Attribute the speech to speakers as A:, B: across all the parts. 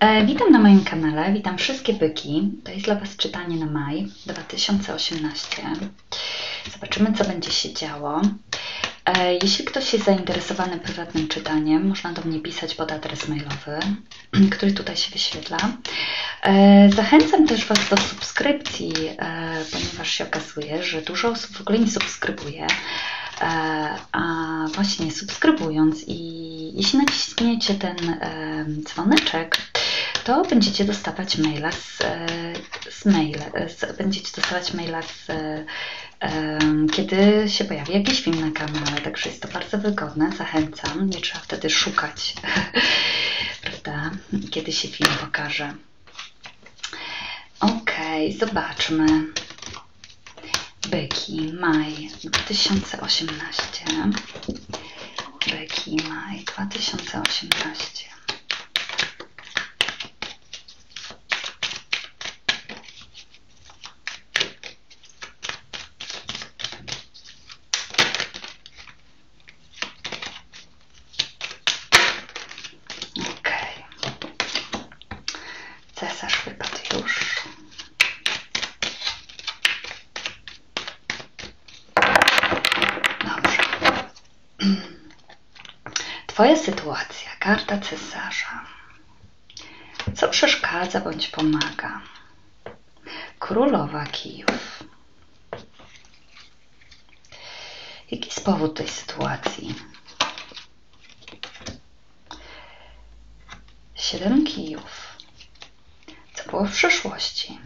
A: E, witam na moim kanale, witam wszystkie byki. To jest dla Was czytanie na maj 2018. Zobaczymy, co będzie się działo. E, jeśli ktoś jest zainteresowany prywatnym czytaniem, można do mnie pisać pod adres mailowy, który tutaj się wyświetla. E, zachęcam też Was do subskrypcji, ponieważ się okazuje, że dużo osób w ogóle nie subskrybuje. A właśnie subskrybując i jeśli naciśniecie ten dzwoneczek, to będziecie dostawać maila z, z maila, z, będziecie dostawać maila z, kiedy się pojawi jakiś film na kanale, także jest to bardzo wygodne, zachęcam, nie trzeba wtedy szukać, prawda, kiedy się film pokaże. Ok, zobaczmy. Byki, maj 2018. Byki, maj 2018. Cesarz wypadł już. Dobrze. Twoja sytuacja. Karta cesarza. Co przeszkadza bądź pomaga? Królowa kijów. Jaki jest powód tej sytuacji? Siedem kijów. Było w przeszłości?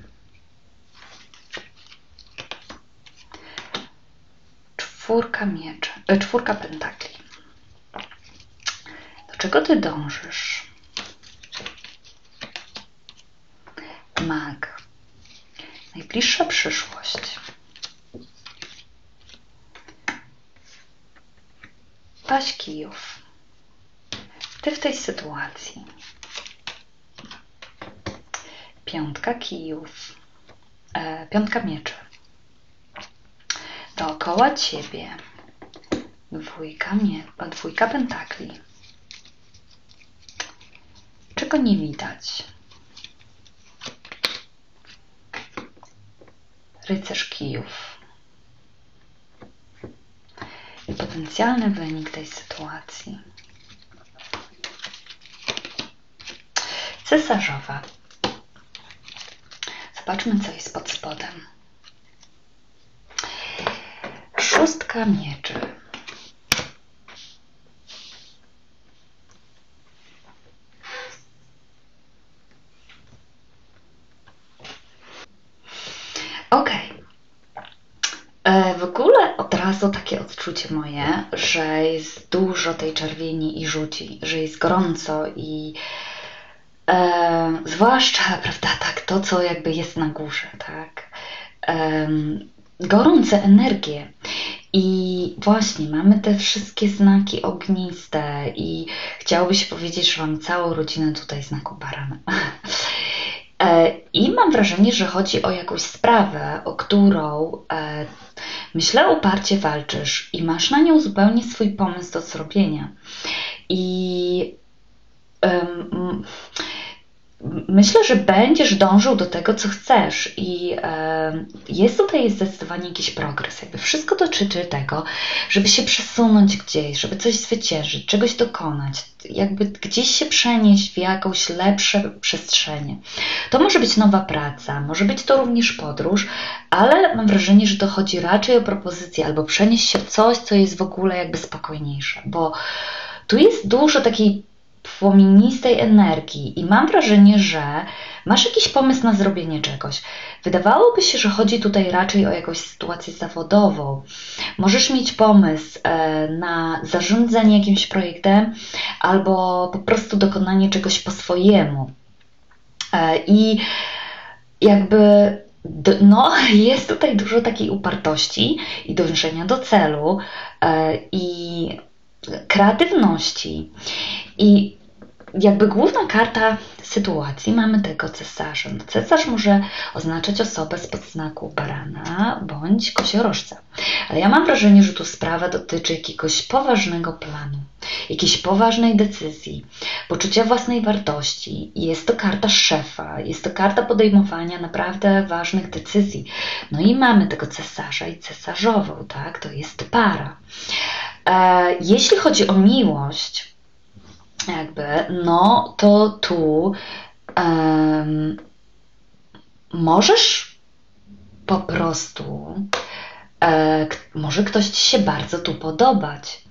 A: Czwórka mieczy, e, czwórka pentakli. Do czego ty dążysz? Mag. Najbliższa przyszłość. Paść kijów. Ty w tej sytuacji. Piątka kijów. E, piątka mieczy. Dookoła ciebie. Dwójka, mie dwójka pentakli. Czego nie widać? Rycerz kijów. I potencjalny wynik tej sytuacji. Cesarzowa. Zobaczmy, co jest pod spodem. Szóstka mieczy. Ok. W ogóle od razu takie odczucie moje, że jest dużo tej czerwieni i żółci, że jest gorąco i e, zwłaszcza, prawda, tak, to co jakby jest na górze, tak. Gorące energie. I właśnie mamy te wszystkie znaki ogniste i chciałoby się powiedzieć, że mam całą rodzinę tutaj znaku barana. E, I mam wrażenie, że chodzi o jakąś sprawę, o którą e, myślę uparcie walczysz i masz na nią zupełnie swój pomysł do zrobienia. I um, myślę, że będziesz dążył do tego, co chcesz i e, jest tutaj zdecydowanie jakiś progres. Jakby wszystko dotyczy tego, żeby się przesunąć gdzieś, żeby coś zwyciężyć, czegoś dokonać, jakby gdzieś się przenieść w jakąś lepsze przestrzenie. To może być nowa praca, może być to również podróż, ale mam wrażenie, że to chodzi raczej o propozycję albo przenieść się w coś, co jest w ogóle jakby spokojniejsze, bo tu jest dużo takiej płomienistej energii i mam wrażenie, że masz jakiś pomysł na zrobienie czegoś. Wydawałoby się, że chodzi tutaj raczej o jakąś sytuację zawodową. Możesz mieć pomysł e, na zarządzanie jakimś projektem albo po prostu dokonanie czegoś po swojemu. E, I jakby no, jest tutaj dużo takiej upartości i dążenia do celu e, i kreatywności. I jakby główna karta sytuacji mamy tego cesarza. No, cesarz może oznaczać osobę z podznaku barana bądź kosiorożca. Ale ja mam wrażenie, że tu sprawa dotyczy jakiegoś poważnego planu, jakiejś poważnej decyzji, poczucia własnej wartości. Jest to karta szefa, jest to karta podejmowania naprawdę ważnych decyzji. No i mamy tego cesarza i cesarzową, tak? To jest para. E, jeśli chodzi o miłość, jakby, no to tu um, możesz po prostu, e, może ktoś ci się bardzo tu podobać.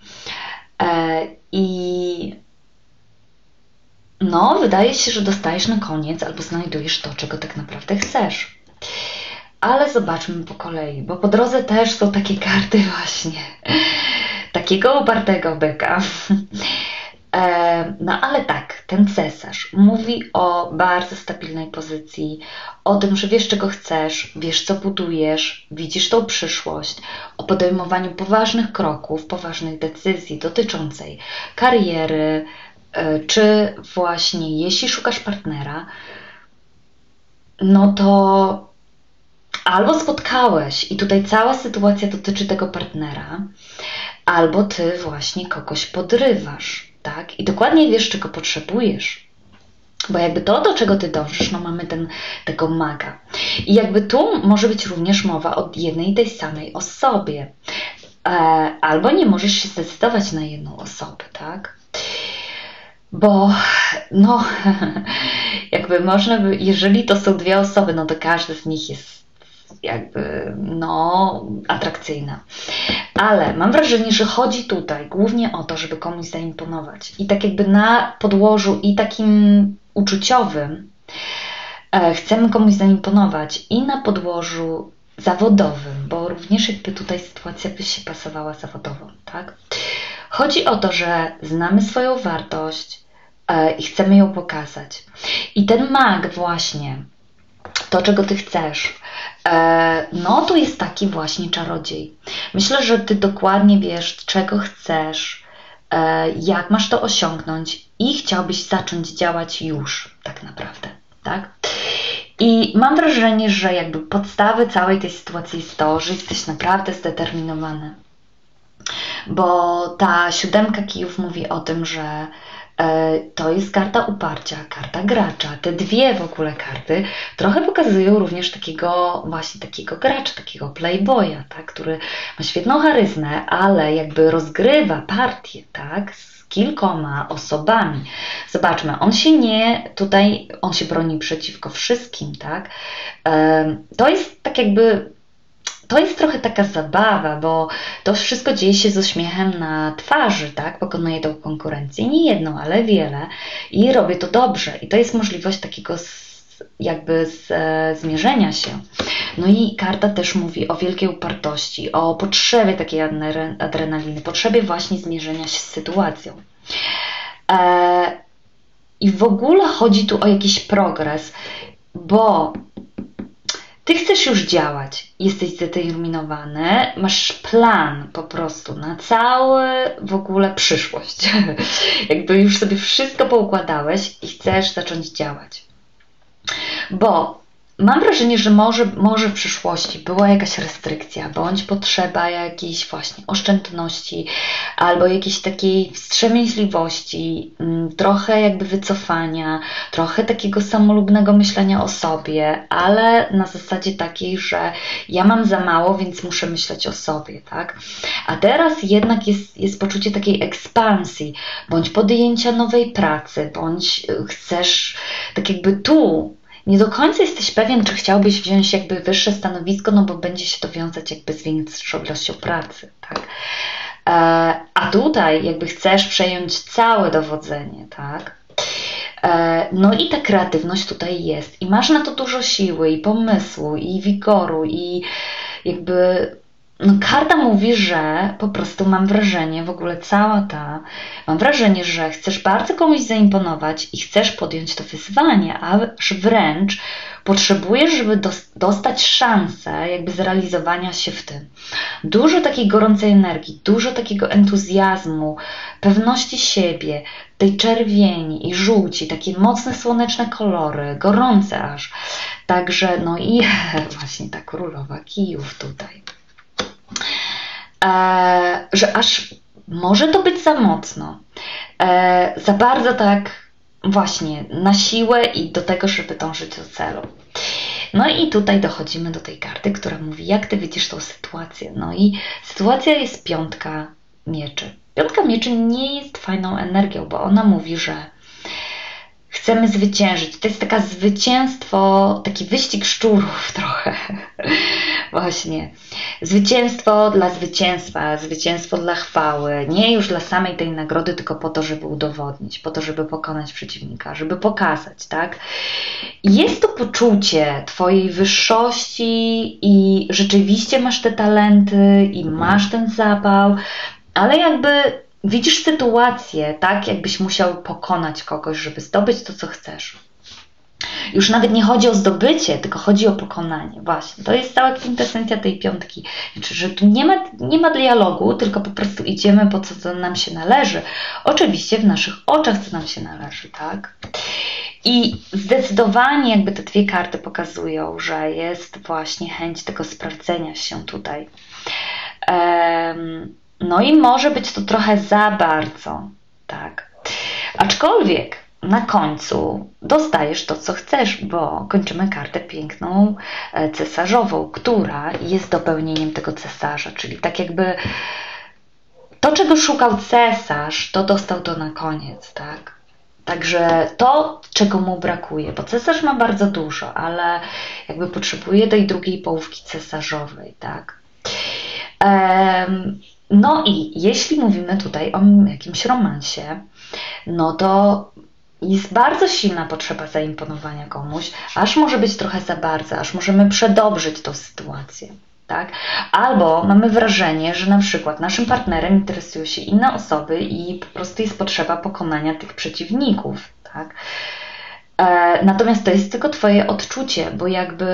A: E, I no, wydaje się, że dostajesz na koniec albo znajdujesz to, czego tak naprawdę chcesz. Ale zobaczmy po kolei, bo po drodze też są takie karty właśnie takiego upartego byka. E, no ale tak, ten cesarz mówi o bardzo stabilnej pozycji, o tym, że wiesz czego chcesz, wiesz co budujesz, widzisz tą przyszłość, o podejmowaniu poważnych kroków, poważnych decyzji dotyczącej kariery, e, czy właśnie jeśli szukasz partnera, no to albo spotkałeś i tutaj cała sytuacja dotyczy tego partnera, albo ty właśnie kogoś podrywasz, tak? I dokładnie wiesz, czego potrzebujesz. Bo jakby to, do czego ty dążysz, no mamy ten, tego maga. I jakby tu może być również mowa o jednej i tej samej osobie. E, albo nie możesz się zdecydować na jedną osobę, tak? Bo no, jakby można by, jeżeli to są dwie osoby, no to każdy z nich jest jakby no, atrakcyjna. Ale mam wrażenie, że chodzi tutaj głównie o to, żeby komuś zaimponować. I tak jakby na podłożu i takim uczuciowym e, chcemy komuś zaimponować i na podłożu zawodowym, bo również jakby tutaj sytuacja by się pasowała zawodowo, tak? Chodzi o to, że znamy swoją wartość e, i chcemy ją pokazać. I ten mag właśnie, to czego ty chcesz, E, no to jest taki właśnie czarodziej. Myślę, że ty dokładnie wiesz, czego chcesz, e, jak masz to osiągnąć i chciałbyś zacząć działać już, tak naprawdę, tak? I mam wrażenie, że jakby podstawy całej tej sytuacji jest to, że jesteś naprawdę zdeterminowany. Bo ta siódemka kijów mówi o tym, że to jest karta uparcia, karta gracza. Te dwie w ogóle karty trochę pokazują również takiego właśnie takiego gracza, takiego playboya, tak, który ma świetną charyzmę, ale jakby rozgrywa partię, tak, z kilkoma osobami. Zobaczmy, on się nie, tutaj on się broni przeciwko wszystkim, tak. E, to jest tak jakby to jest trochę taka zabawa, bo to wszystko dzieje się z uśmiechem na twarzy, tak? Pokonuję tą konkurencję, nie jedną, ale wiele i robię to dobrze. I to jest możliwość takiego jakby z, e, zmierzenia się. No i karta też mówi o wielkiej upartości, o potrzebie takiej adrenaliny, potrzebie właśnie zmierzenia się z sytuacją. E, I w ogóle chodzi tu o jakiś progres, bo ty chcesz już działać, jesteś zdeterminowany, masz plan po prostu na całą w ogóle przyszłość. Jakby już sobie wszystko poukładałeś i chcesz zacząć działać. Bo Mam wrażenie, że może, może w przyszłości była jakaś restrykcja, bądź potrzeba jakiejś właśnie oszczędności, albo jakiejś takiej wstrzemięźliwości, mm, trochę jakby wycofania, trochę takiego samolubnego myślenia o sobie, ale na zasadzie takiej, że ja mam za mało, więc muszę myśleć o sobie, tak? A teraz jednak jest, jest poczucie takiej ekspansji, bądź podjęcia nowej pracy, bądź chcesz tak jakby tu nie do końca jesteś pewien, czy chciałbyś wziąć jakby wyższe stanowisko, no bo będzie się to wiązać jakby z większą ilością pracy, tak? E, a tutaj jakby chcesz przejąć całe dowodzenie, tak? E, no i ta kreatywność tutaj jest i masz na to dużo siły i pomysłu i wigoru i jakby no karta mówi, że po prostu mam wrażenie, w ogóle cała ta, mam wrażenie, że chcesz bardzo komuś zaimponować i chcesz podjąć to wyzwanie, aż wręcz potrzebujesz, żeby dostać szansę jakby zrealizowania się w tym. Dużo takiej gorącej energii, dużo takiego entuzjazmu, pewności siebie, tej czerwieni i żółci, takie mocne słoneczne kolory, gorące aż. Także, no i właśnie ta królowa kijów tutaj. E, że aż może to być za mocno, e, za bardzo tak właśnie na siłę i do tego, żeby dążyć do celu. No i tutaj dochodzimy do tej karty, która mówi, jak ty widzisz tą sytuację. No i sytuacja jest piątka mieczy. Piątka mieczy nie jest fajną energią, bo ona mówi, że chcemy zwyciężyć. To jest taka zwycięstwo, taki wyścig szczurów trochę. Właśnie. Zwycięstwo dla zwycięstwa, zwycięstwo dla chwały. Nie już dla samej tej nagrody, tylko po to, żeby udowodnić, po to, żeby pokonać przeciwnika, żeby pokazać, tak? Jest to poczucie Twojej wyższości i rzeczywiście masz te talenty i masz ten zapał, ale jakby widzisz sytuację tak, jakbyś musiał pokonać kogoś, żeby zdobyć to, co chcesz. Już nawet nie chodzi o zdobycie, tylko chodzi o pokonanie. Właśnie, to jest cała kwintesencja tej piątki. Znaczy, że tu nie ma, nie ma dialogu, tylko po prostu idziemy po co, co nam się należy. Oczywiście w naszych oczach, co nam się należy, tak? I zdecydowanie jakby te dwie karty pokazują, że jest właśnie chęć tego sprawdzenia się tutaj. Um, no i może być to trochę za bardzo, tak. Aczkolwiek na końcu dostajesz to, co chcesz, bo kończymy kartę piękną e, cesarzową, która jest dopełnieniem tego cesarza, czyli tak jakby to, czego szukał cesarz, to dostał to na koniec, tak? Także to, czego mu brakuje, bo cesarz ma bardzo dużo, ale jakby potrzebuje tej drugiej połówki cesarzowej, tak? No i jeśli mówimy tutaj o jakimś romansie, no to jest bardzo silna potrzeba zaimponowania komuś, aż może być trochę za bardzo, aż możemy przedobrzyć tą sytuację. Tak? Albo mamy wrażenie, że na przykład naszym partnerem interesują się inne osoby i po prostu jest potrzeba pokonania tych przeciwników. Tak? E, natomiast to jest tylko Twoje odczucie, bo jakby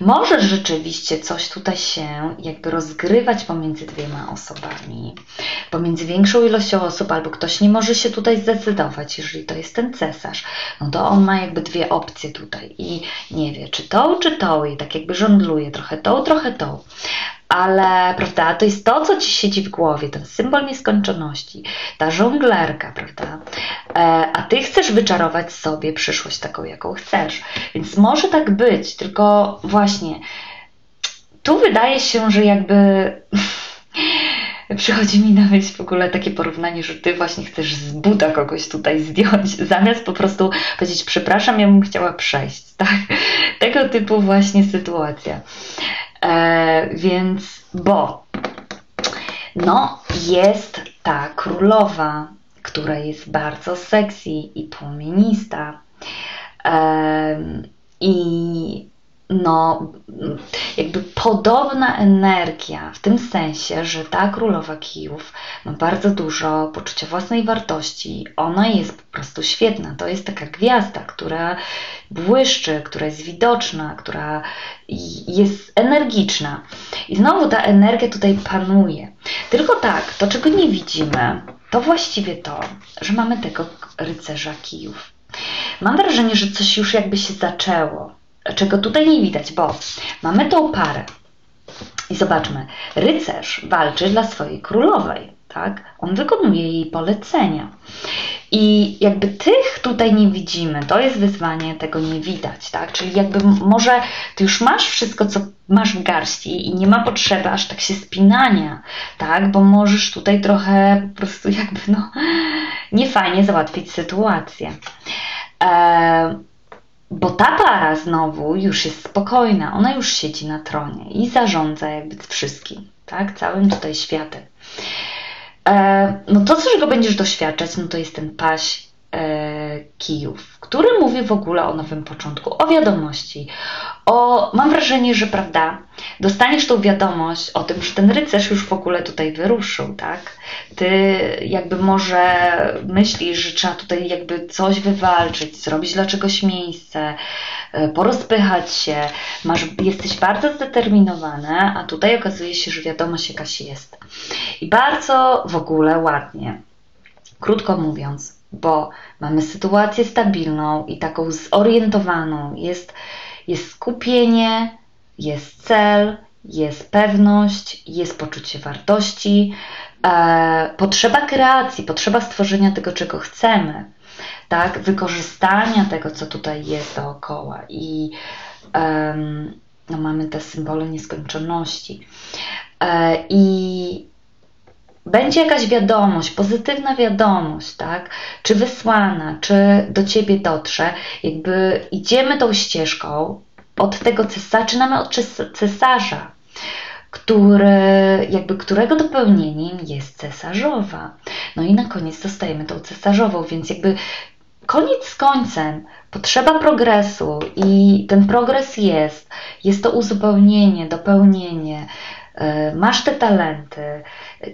A: może rzeczywiście coś tutaj się jakby rozgrywać pomiędzy dwiema osobami, pomiędzy większą ilością osób, albo ktoś nie może się tutaj zdecydować, jeżeli to jest ten cesarz, no to on ma jakby dwie opcje tutaj i nie wie, czy tą, czy tą, i tak jakby żongluje trochę tą, trochę tą ale prawda, to jest to, co ci siedzi w głowie, ten symbol nieskończoności, ta żonglerka, prawda? E, a ty chcesz wyczarować sobie przyszłość taką, jaką chcesz. Więc może tak być, tylko właśnie tu wydaje się, że jakby przychodzi mi na myśl w ogóle takie porównanie, że ty właśnie chcesz z buda kogoś tutaj zdjąć, zamiast po prostu powiedzieć, przepraszam, ja bym chciała przejść, tak? Tego typu właśnie sytuacja. E, więc, bo no, jest ta królowa, która jest bardzo sexy i płomienista. E, I no, jakby podobna energia, w tym sensie, że ta królowa Kijów ma bardzo dużo poczucia własnej wartości. Ona jest po prostu świetna. To jest taka gwiazda, która błyszczy, która jest widoczna, która jest energiczna. I znowu ta energia tutaj panuje. Tylko tak, to czego nie widzimy, to właściwie to, że mamy tego rycerza Kijów. Mam wrażenie, że coś już jakby się zaczęło czego tutaj nie widać, bo mamy tą parę. I zobaczmy, rycerz walczy dla swojej królowej, tak? On wykonuje jej polecenia. I jakby tych tutaj nie widzimy, to jest wyzwanie, tego nie widać, tak? Czyli jakby może ty już masz wszystko, co masz w garści i nie ma potrzeby aż tak się spinania, tak? Bo możesz tutaj trochę po prostu jakby no niefajnie załatwić sytuację. Eee, bo ta para znowu już jest spokojna, ona już siedzi na tronie i zarządza jakby wszystkim, tak? Całym tutaj światem. E, no to, czego będziesz doświadczać, no to jest ten paś e, kijów, który mówi w ogóle o nowym początku, o wiadomości, o, mam wrażenie, że prawda, dostaniesz tą wiadomość o tym, że ten rycerz już w ogóle tutaj wyruszył, tak? Ty jakby może myślisz, że trzeba tutaj jakby coś wywalczyć, zrobić dla czegoś miejsce, e, porozpychać się, masz, jesteś bardzo zdeterminowany, a tutaj okazuje się, że wiadomość jakaś jest. I bardzo w ogóle ładnie. Krótko mówiąc, bo mamy sytuację stabilną i taką zorientowaną, jest, jest skupienie, jest cel, jest pewność, jest poczucie wartości, e, potrzeba kreacji, potrzeba stworzenia tego, czego chcemy, tak? wykorzystania tego, co tutaj jest dookoła i no, mamy te symbole nieskończoności. E, I będzie jakaś wiadomość, pozytywna wiadomość, tak? Czy wysłana, czy do ciebie dotrze, jakby idziemy tą ścieżką od tego cesarza, zaczynamy od cesarza, który, jakby którego dopełnieniem jest cesarzowa. No i na koniec dostajemy tą cesarzową, więc jakby koniec z końcem, potrzeba progresu i ten progres jest. Jest to uzupełnienie, dopełnienie. E, masz te talenty,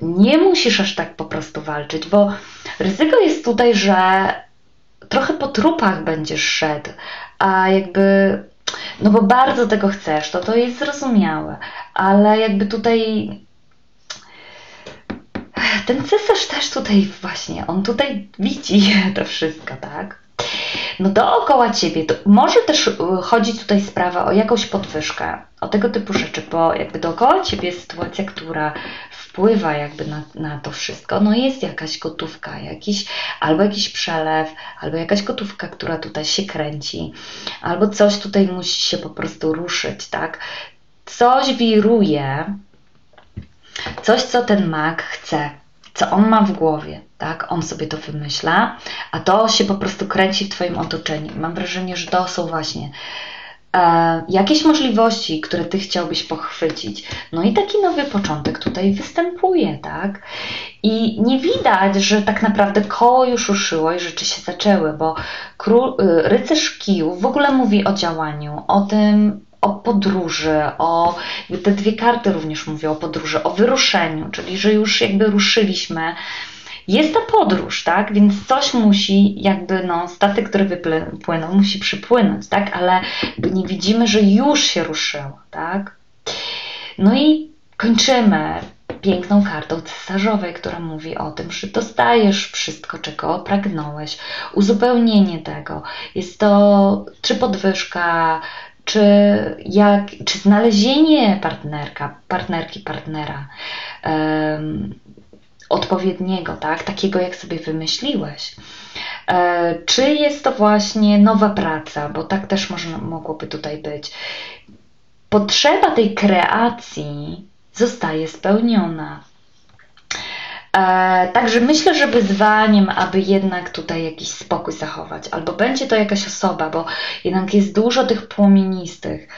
A: nie musisz aż tak po prostu walczyć, bo ryzyko jest tutaj, że trochę po trupach będziesz szedł, a jakby no bo bardzo tego chcesz, to to jest zrozumiałe, ale jakby tutaj ten cesarz też tutaj właśnie, on tutaj widzi to wszystko, tak? No dookoła ciebie, to może też y, chodzić tutaj sprawa o jakąś podwyżkę, o tego typu rzeczy, bo jakby dookoła ciebie jest sytuacja, która wpływa jakby na, na to wszystko, no jest jakaś gotówka, jakiś, albo jakiś przelew, albo jakaś gotówka, która tutaj się kręci, albo coś tutaj musi się po prostu ruszyć, tak? Coś wiruje, coś, co ten mak chce, co on ma w głowie, tak? On sobie to wymyśla, a to się po prostu kręci w Twoim otoczeniu. Mam wrażenie, że to są właśnie e, jakieś możliwości, które Ty chciałbyś pochwycić. No i taki nowy początek tutaj występuje, tak? I nie widać, że tak naprawdę koło już ruszyło i rzeczy się zaczęły, bo król, y, rycerz kijów w ogóle mówi o działaniu, o tym, o podróży, o te dwie karty również mówią o podróży, o wyruszeniu, czyli że już jakby ruszyliśmy. Jest ta podróż, tak? Więc coś musi, jakby no, statek, który wypłynął, musi przypłynąć, tak? Ale nie widzimy, że już się ruszyło, tak? No i kończymy piękną kartą cesarzowej, która mówi o tym, że dostajesz wszystko, czego pragnąłeś, uzupełnienie tego. Jest to czy podwyżka, czy, jak, czy znalezienie partnerka, partnerki, partnera um, odpowiedniego, tak, takiego jak sobie wymyśliłeś. E, czy jest to właśnie nowa praca, bo tak też można, mogłoby tutaj być. Potrzeba tej kreacji zostaje spełniona. E, także myślę, że wyzwaniem, aby jednak tutaj jakiś spokój zachować, albo będzie to jakaś osoba, bo jednak jest dużo tych płomienistych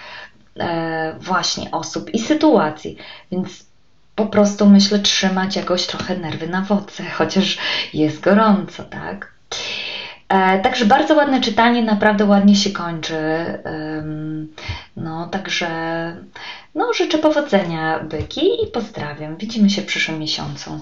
A: e, właśnie osób i sytuacji, więc po prostu myślę trzymać jakoś trochę nerwy na wodze, chociaż jest gorąco, tak? E, także bardzo ładne czytanie, naprawdę ładnie się kończy. No, także no, życzę powodzenia byki i pozdrawiam. Widzimy się w przyszłym miesiącu.